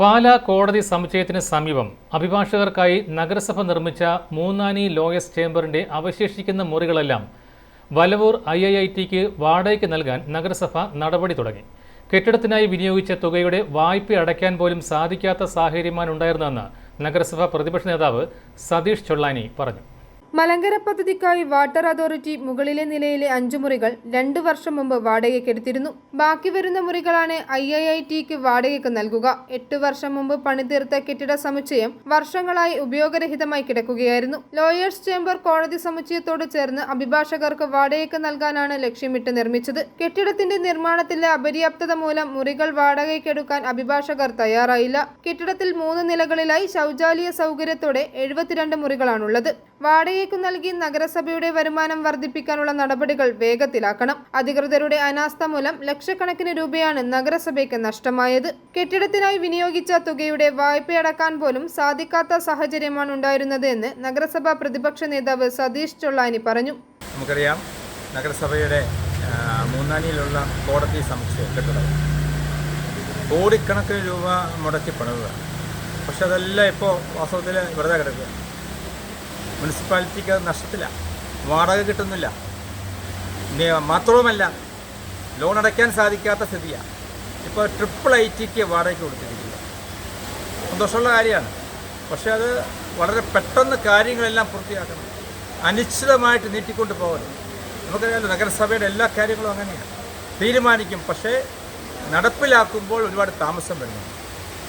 പാലാ കോടതി സമുച്ചയത്തിന് സമീപം അഭിഭാഷകർക്കായി നഗരസഭ നിർമ്മിച്ച മൂന്നാനി ലോയസ് ചേംബറിന്റെ അവശേഷിക്കുന്ന മുറികളെല്ലാം വലവൂർ ഐ ഐ ഐ ടിക്ക് വാടകയ്ക്ക് നൽകാൻ നഗരസഭ നടപടി തുടങ്ങി. കെട്ടിടത്തിനായി വിനിയോഗിച്ച തുകയുടെ വായ്പ അടയ്ക്കാൻ പോലും സാധിക്കാത്ത സാഹചര്യമാണ് ഉണ്ടായിരുന്നതെന്ന് നഗരസഭ പ്രതിപക്ഷ നേതാവ് സതീഷ് ചൊള്ളാനി പറഞ്ഞു. മലങ്കര പദ്ധതിക്കായി വാട്ടർ അതോറിറ്റി മുകളിലെ നിലയിലെ അഞ്ചു മുറികൾ രണ്ടു വർഷം മുമ്പ് വാടകയ്ക്കെടുത്തിരുന്നു ബാക്കി വരുന്ന മുറികളാണ് ഐ ഐ ഐ ടിക്ക് വാടകയ്ക്ക് നൽകുക. എട്ട് വർഷം മുമ്പ് പണിതീർത്ത കെട്ടിട സമുച്ചയം വർഷങ്ങളായി ഉപയോഗരഹിതമായി കിടക്കുകയായിരുന്നു. ലോയേഴ്സ് ചേംബർ കോടതി സമുച്ചയത്തോട് ചേർന്ന് അഭിഭാഷകർക്ക് വാടകയ്ക്ക് നൽകാനാണ് ലക്ഷ്യമിട്ട് നിർമ്മിച്ചത്. കെട്ടിടത്തിന്റെ നിർമ്മാണത്തിലെ അപര്യാപ്തത മൂലം മുറികൾ വാടകയ്ക്കെടുക്കാൻ അഭിഭാഷകർ തയ്യാറായില്ല. കെട്ടിടത്തിൽ മൂന്ന് നിലകളിലായി ശൗചാലയ സൗകര്യത്തോടെ എഴുപത്തിരണ്ട് മുറികളാണുള്ളത്. വാടകയ്ക്ക് നൽകി നഗരസഭയുടെ വരുമാനം വർദ്ധിപ്പിക്കാനുള്ള നടപടികൾ വേഗത്തിലാക്കണം. അധികൃതരുടെ അനാസ്ഥ മൂലം ലക്ഷക്കണക്കിന് രൂപയാണ് നഗരസഭയ്ക്ക് നഷ്ടമായത്. കെട്ടിടത്തിനായി വിനിയോഗിച്ച തുകയുടെ വായ്പയടക്കാൻ പോലും സാധിക്കാത്ത സാഹചര്യമാണ് ഉണ്ടായിരുന്നത് എന്ന് നഗരസഭാ പ്രതിപക്ഷ നേതാവ് സതീഷ് ചൊള്ളാനി പറഞ്ഞു. നമുക്കറിയാം നഗരസഭയുടെ മൂന്നാനിയിലുള്ള കോടതി കോടിക്കണക്കിന് രൂപ മുടക്കി പണിതാണ് പക്ഷെ അതെല്ലാം ഇപ്പോൾ വാസ്തവത്തിൽ വെറുതെ കിടക്കുക മുനിസിപ്പാലിറ്റിക്ക് അത് നഷ്ടത്തില്ല. വാടക കിട്ടുന്നില്ല. മാത്രവുമല്ല ലോൺ അടയ്ക്കാൻ സാധിക്കാത്ത സ്ഥിതിയാണ് ഇപ്പോൾ ട്രിപ്പിൾ ഐ ടിക്ക് വാടകയ്ക്ക് കൊടുത്തിരിക്കുന്നത് സന്തോഷമുള്ള കാര്യമാണ്. പക്ഷേ അത് വളരെ പെട്ടെന്ന് കാര്യങ്ങളെല്ലാം പൂർത്തിയാക്കണം. അനിശ്ചിതമായിട്ട് നീട്ടിക്കൊണ്ട് പോകരുത്. നമുക്കറിയാമല്ലോ നഗരസഭയുടെ എല്ലാ കാര്യങ്ങളും അങ്ങനെയാണ് തീരുമാനിക്കും. പക്ഷേ നടപ്പിലാക്കുമ്പോൾ ഒരുപാട് താമസം വരുന്നു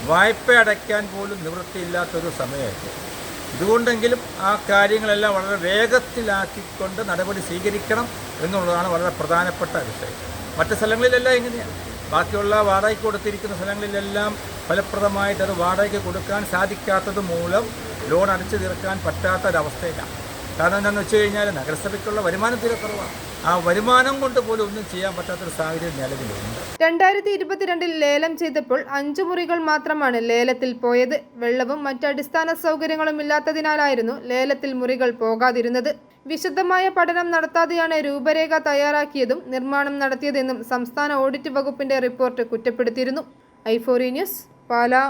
വായ്പ അടയ്ക്കാൻ പോലും നിവൃത്തിയില്ലാത്തൊരു സമയമായിട്ട് ഇതുകൊണ്ടെങ്കിലും ആ കാര്യങ്ങളെല്ലാം വളരെ വേഗത്തിലാക്കിക്കൊണ്ട് നടപടി സ്വീകരിക്കണം എന്നുള്ളതാണ് വളരെ പ്രധാനപ്പെട്ട വിഷയം. മറ്റ് സ്ഥലങ്ങളിലെല്ലാം ഇങ്ങനെയാണ്. ബാക്കിയുള്ള വാടകയ്ക്ക് കൊടുത്തിരിക്കുന്ന സ്ഥലങ്ങളിലെല്ലാം ഫലപ്രദമായിട്ട് അത് വാടകയ്ക്ക് കൊടുക്കാൻ സാധിക്കാത്തത് മൂലം ലോൺ അടച്ചു തീർക്കാൻ പറ്റാത്ത ഒരവസ്ഥയിലാണ് കാരണം എന്താണെന്ന് വെച്ച് കഴിഞ്ഞാൽ നഗരസഭയ്ക്കുള്ള വരുമാനം തീരെ കുറവാണ്. ആ വരുമാനം കൊണ്ട് പോലും ഒന്നും ചെയ്യാൻ പറ്റാത്തൊരു സാഹചര്യം നിലവിലുണ്ട്. രണ്ടായിരത്തി ഇരുപത്തിരണ്ടിൽ ലേലം ചെയ്തപ്പോൾ അഞ്ചു മുറികൾ മാത്രമാണ് ലേലത്തിൽ പോയത്. വെള്ളവും മറ്റ് അടിസ്ഥാന സൗകര്യങ്ങളും ഇല്ലാത്തതിനാലായിരുന്നു ലേലത്തിൽ മുറികൾ പോകാതിരുന്നത്. വിശദമായ പഠനം നടത്താതെയാണ് രൂപരേഖ തയ്യാറാക്കിയതും നിർമ്മാണം നടത്തിയതെന്നും സംസ്ഥാന ഓഡിറ്റ് വകുപ്പിന്റെ റിപ്പോർട്ട് കുറ്റപ്പെടുത്തിയിരുന്നു. ഐഫോറി ന്യൂസ് പാലാ.